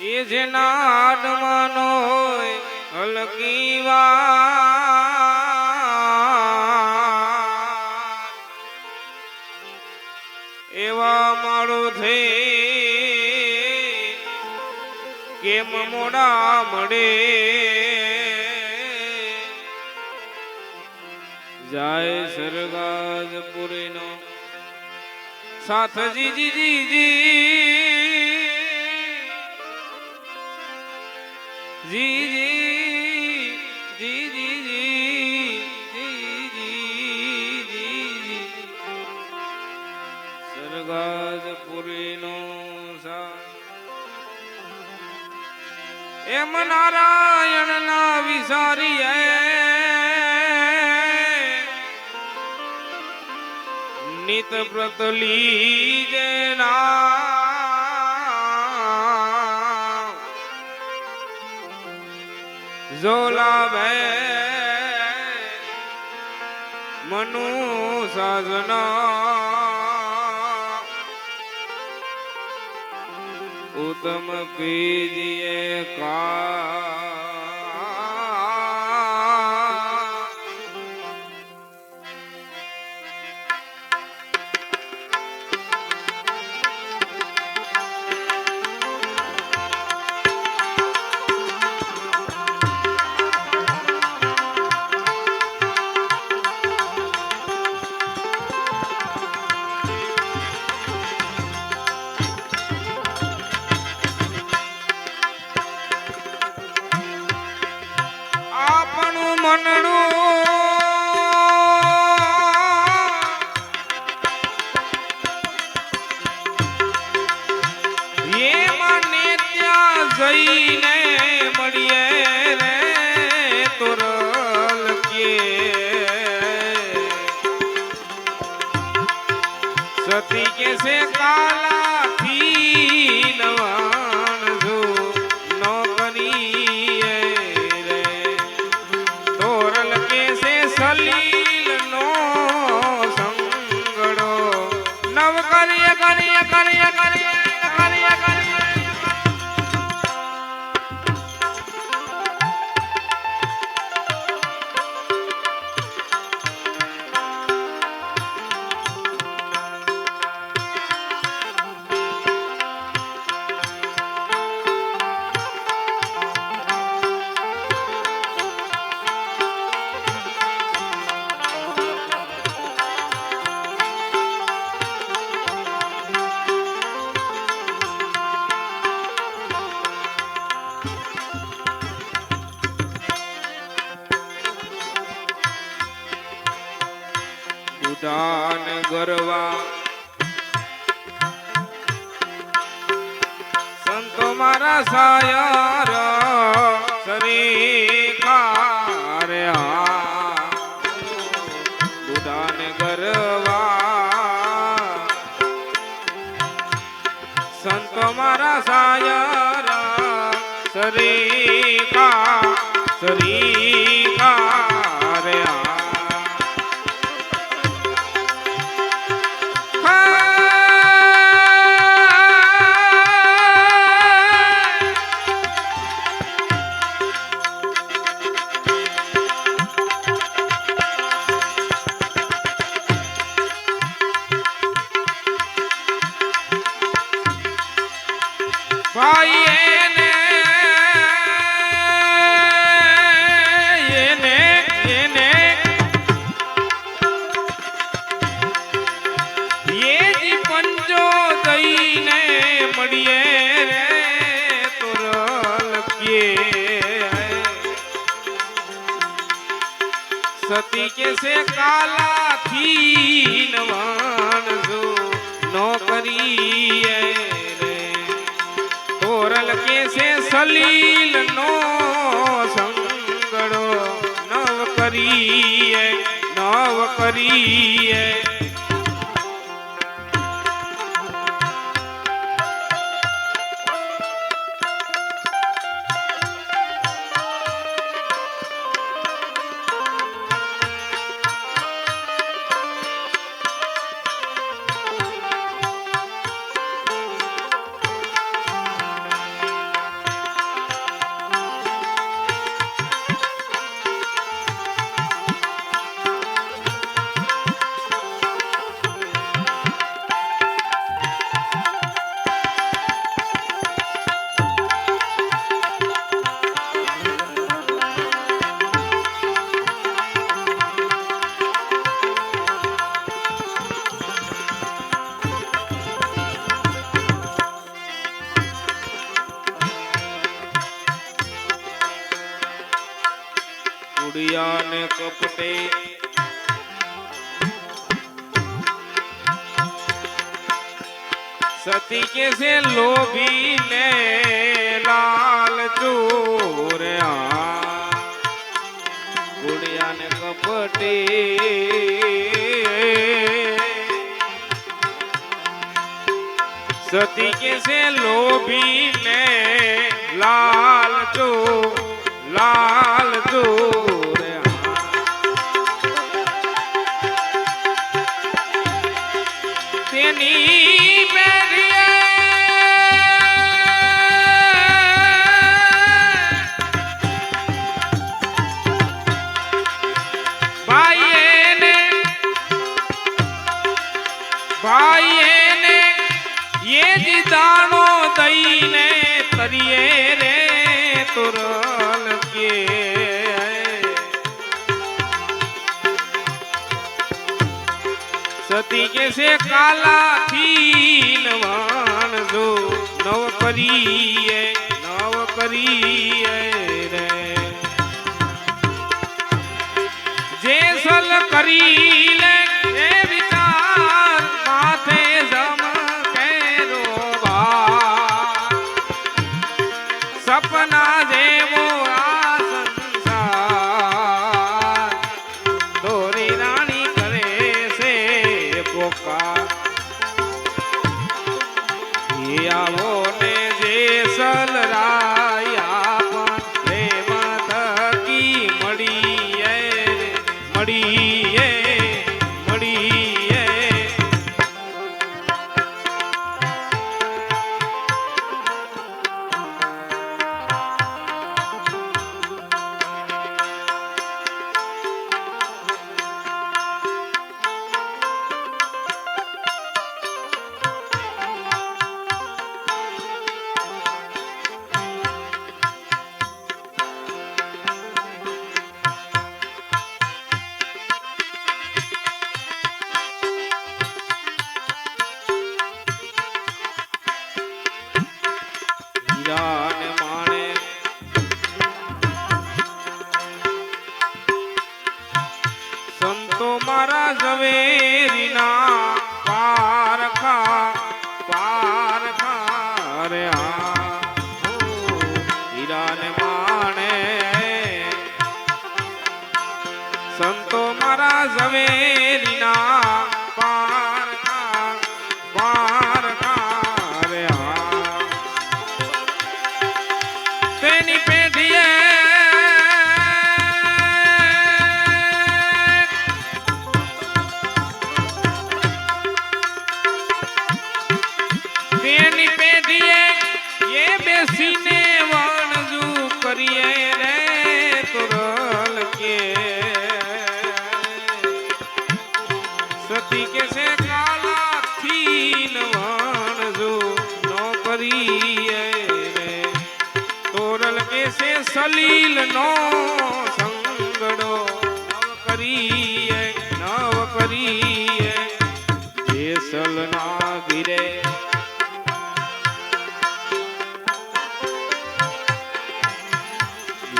એ જેના આડમાનો હોય હલકી એવા માળો થે કેમ મોડા મળે. જાય સરગાજ સાથ જી જી જી જી જી જી જી જી જી જી જી જી. સરગાજ એમ નારાયણ ના વિસારીએ. નિત પ્રતલી જેના ઝોલા ભે મનુ સાજના ઉત્તમ કીજીએ કા સતી કે છે કાલાથી મારા સાયર સરી ખારે ઉડાન ગરવા. સંતો મારા સાયર સતી કે છે કાલાથી નવાણ જો નોકરી રે. તોરલ કે છે સલીલ નો સંગડો નવ કરીએ નવ કરીએ તે સતી કે છે લોભી ને લાલ ચોર્યા ગુડિયા ને કપટી. સતી કે છે લોભી ને લાલ ચો લાલ ચો એને એ જ દાણો દઈને તરીએ રે તુરલ કે. સતી કે છે કાલા થી નવાણ જો નવ કરી গবে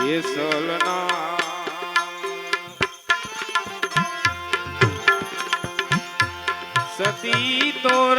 જેસલના સતી તોર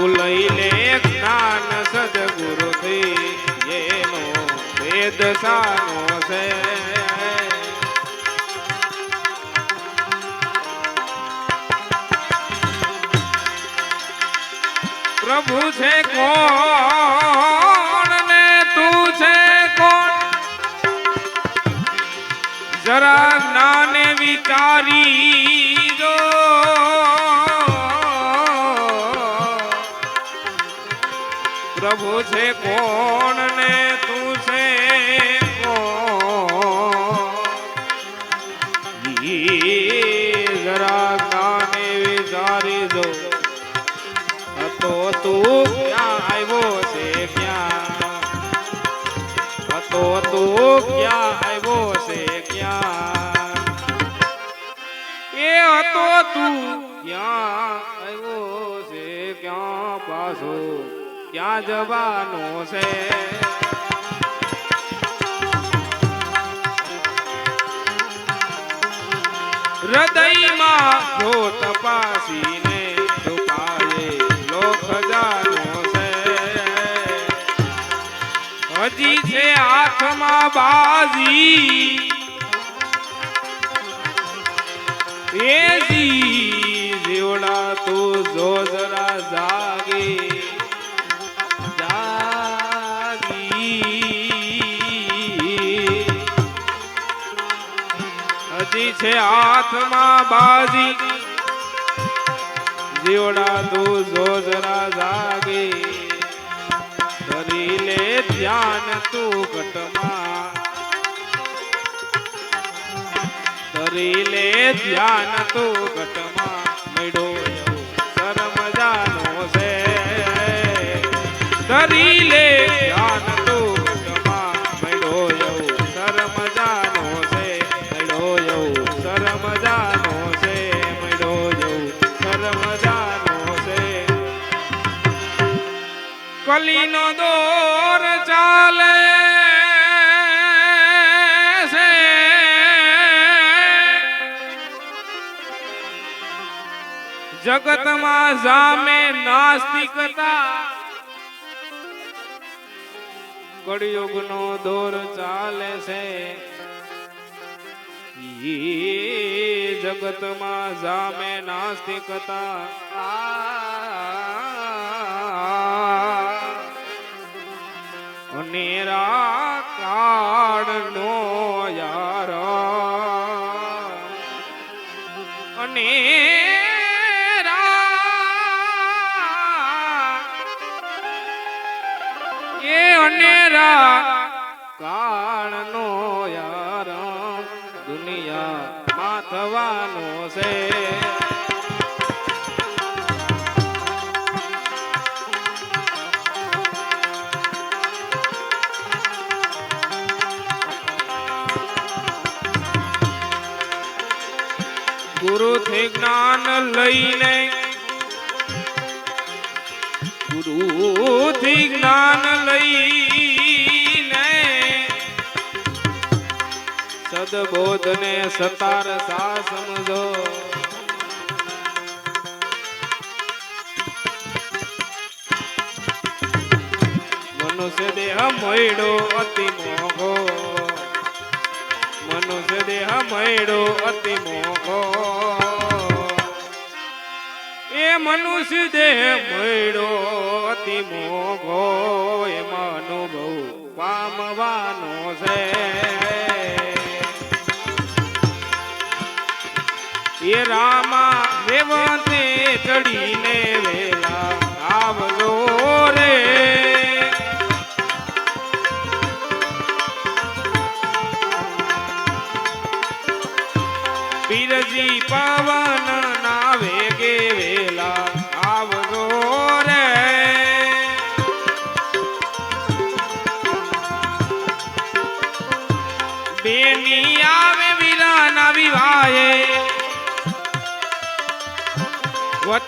તું લઈ લે જ્ઞાન સદગુરુથી એનો વેદ સાનો છે. પ્રભુ છે કોણ તું છે કોણ? જરા જ્ઞાને વિચારી પ્રભુ છે કોણ ને તું છે? જવાનો છે. હૃદયમાં જો તપાસીને છુપાયે લોક જાનો છે. હજી છે હાથમાં બાજી. એજી જીવડા તું જો જરા જાગી હજી છે હાથમાં બાજી. જીવડા તું જો જરા જાગે. ધરી લે ધ્યાન તું ઘટમાં. ધરી લે ધ્યાન તું ઘટમાં. મેળો શરમ જાનો છે. ધરી લે ધ્યાન તું ઘટમાં. મેળો શરમ કલીનો દોર ચાલે છે જગતમાં જામે નાસ્તિકતા કળિયુગનો દોર ચાલે છે ઈ જગતમાં જામે નાસ્તિકતા. અનેરા કાળનો યાર. અનેરા સદબોધને સતાર સા સમજો. મનુષ્ય દેહ મયડો અતિ મોઘો. મનુષ્ય દેહ મયડો અતિ મોઘો. એ મનુષ્ય દેહ મયડો અતિ મોઘો. એમાં અનુભવ પામવાનો છે. એ રામા રેવતે ચડીને વેલા.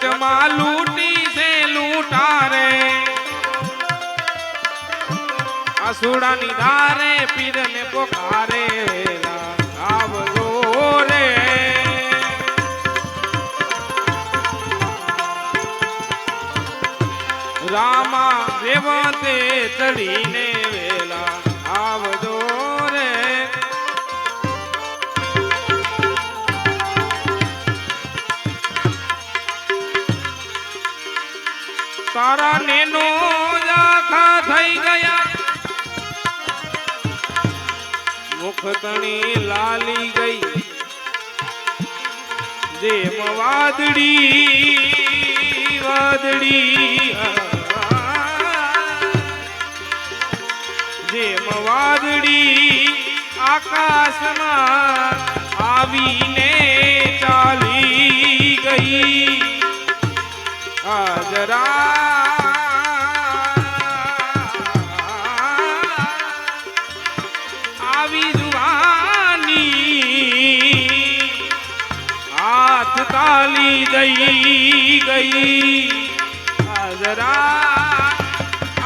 વચમાં લૂંટી છે લૂંટારે. આ રસુડાની ધારે પીરને વેલા આવજો રે. રામા રેવતે ચડીને તારા નેનો આખા થઈ ગયા. મુખ તણી લાલી ગઈ. જેમ વાદળી વાદળી જેમ વાદળી આકાશમાં આવીને ચાલી ગઈ. તાલી દઈ ગઈ હાજરા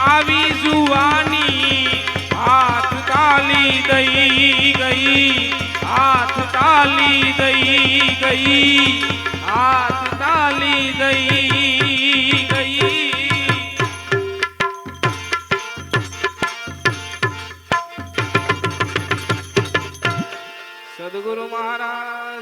આવી જુવાની હાથ તાલી દઈ ગઈ હાથ તાલી દઈ ગઈ હાથ તાલી દઈ